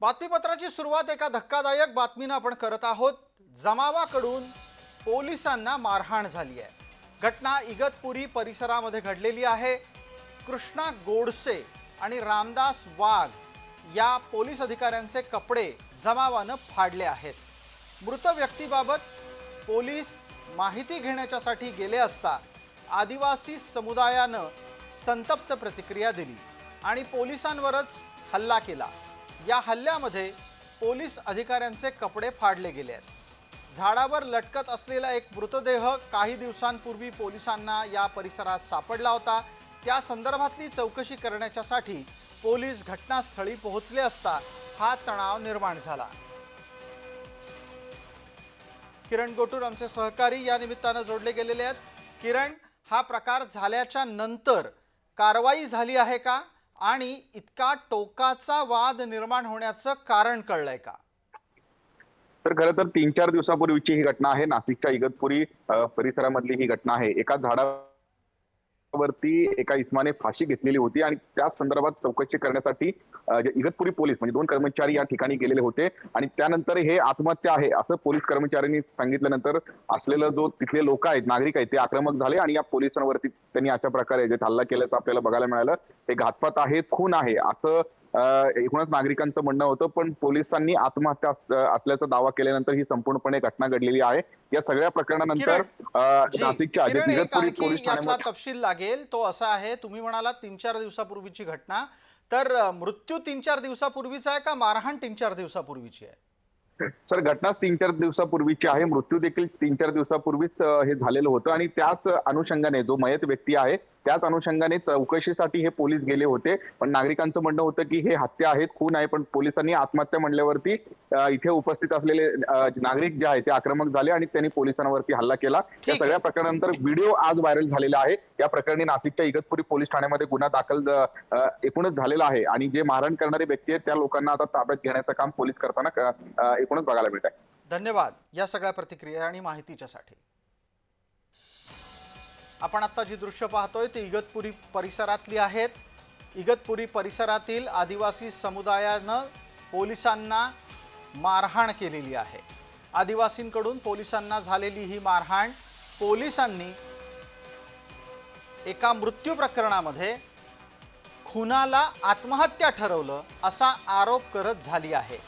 बातमीपत्राची सुरुवात एका धक्कादायक बातमीनं आपण करत आहोत. जमावाकडून पोलिसांना मारहाण झाली आहे. घटना इगतपुरी परिसरामध्ये घडलेली आहे. कृष्णा गोडसे आणि रामदास वाघ या पोलीस अधिकाऱ्यांचे कपडे जमावानं फाडले आहेत. मृत व्यक्तीबाबत पोलीस माहिती घेण्याच्यासाठी गेले असता आदिवासी समुदायानं संतप्त प्रतिक्रिया दिली आणि पोलिसांवरच हल्ला केला. या हल्ल्यामध्ये पोलीस अधिकाऱ्यांचे कपडे फाडले गेले आहेत. झाडावर लटकत असलेला एक मृतदेह काही दिवसांपूर्वी पोलिसांना या परिसरात सापडला होता. त्या संदर्भातली चौकशी करण्याच्यासाठी पोलीस घटनास्थळी पोहोचले असता हा तणाव निर्माण झाला. किरण गोटूर आमचे सहकारी या निमित्तानं जोडले गेलेले आहेत. किरण हा प्रकार झाल्याच्यानंतर कारवाई झाली आहे का? आणि इतका टोकाचा वाद निर्माण होण्याचं कारण कळलंय का? तर खरं तर तीन चार दिवसापूर्वीची ही घटना आहे. नाशिकच्या इगतपुरी परिसरामधली ही घटना आहे. एका झाडा वरती एका इस्माने फाशी घेतलेली होती आणि त्या संदर्भात चौकशी करण्यासाठी इगतपुरी पोलीस म्हणजे दोन कर्मचारी या ठिकाणी गेलेले होते आणि त्यानंतर हे आत्महत्या आहे असं पोलीस कर्मचाऱ्यांनी सांगितल्यानंतर असलेला जो तिथले लोक आहेत नागरिक आहेत ते आक्रमक झाले आणि या पोलिसांवरती त्यांनी अशा प्रकारे जे हल्ला केल्याचं आपल्याला बघायला मिळालं. हे घातपात आहे खून आहे असं एकूणच नागरिकांचं म्हणणं होतं पण पोलिसांनी आत्महत्या अस- असल्याचा दावा केल्यानंतर ही संपूर्णपणे घटना घडलेली आहे. या सगळ्या प्रकरणानंतर नाशिकच्या तपशील लागेल. तो असा आहे तुम्ही म्हणालात तीन चार दिवसापूर्वीची घटना. तर मृत्यू तीन चार दिवसापूर्वीचा आहे का मारहाण तीन चार दिवसापूर्वीची आहे? सर घटना तीन चार दिवसापूर्वीची आहे. मृत्यू देखील तीन चार दिवसापूर्वीच हे झालेलं होतं. आणि त्याच अनुषंगाने जो मयत व्यक्ती आहे त्याच अनुषंगाने चौकशीसाठी हे पोलीस गेले होते. पण नागरिकांचं म्हणणं होतं की हे हत्या आहेत खून आहे पण पोलिसांनी आत्महत्या म्हणल्यावरती इथे उपस्थित असलेले नागरिक जे आहेत ते आक्रमक झाले आणि त्यांनी पोलिसांवरती हल्ला केला. या. सगळ्या प्रकारानंतर व्हिडिओ आज व्हायरल झालेला आहे. या प्रकरणी नाशिकच्या इगतपुरी पोलीस ठाण्यामध्ये गुन्हा दाखल एकूणच झालेला आहे. आणि जे मारहाण करणारे व्यक्ती आहेत त्या लोकांना आता ताब्यात घेण्याचं काम पोलीस करताना एकूणच बघायला मिळत आहे धन्यवाद या सगळ्या प्रतिक्रिया आणि माहितीच्यासाठी. आपण आत्ता जी दृश्य पाहतोय ती इगतपुरी परिसरातली आहेत. इगतपुरी परिसरातील आदिवासी समुदायानं पोलिसांना मारहाण केलेली आहे. आदिवासींकडून पोलिसांना झालेली ही मारहाण पोलिसांनी एका मृत्यू प्रकरणामध्ये खुनाला आत्महत्या ठरवलं असा आरोप करत झाली आहे.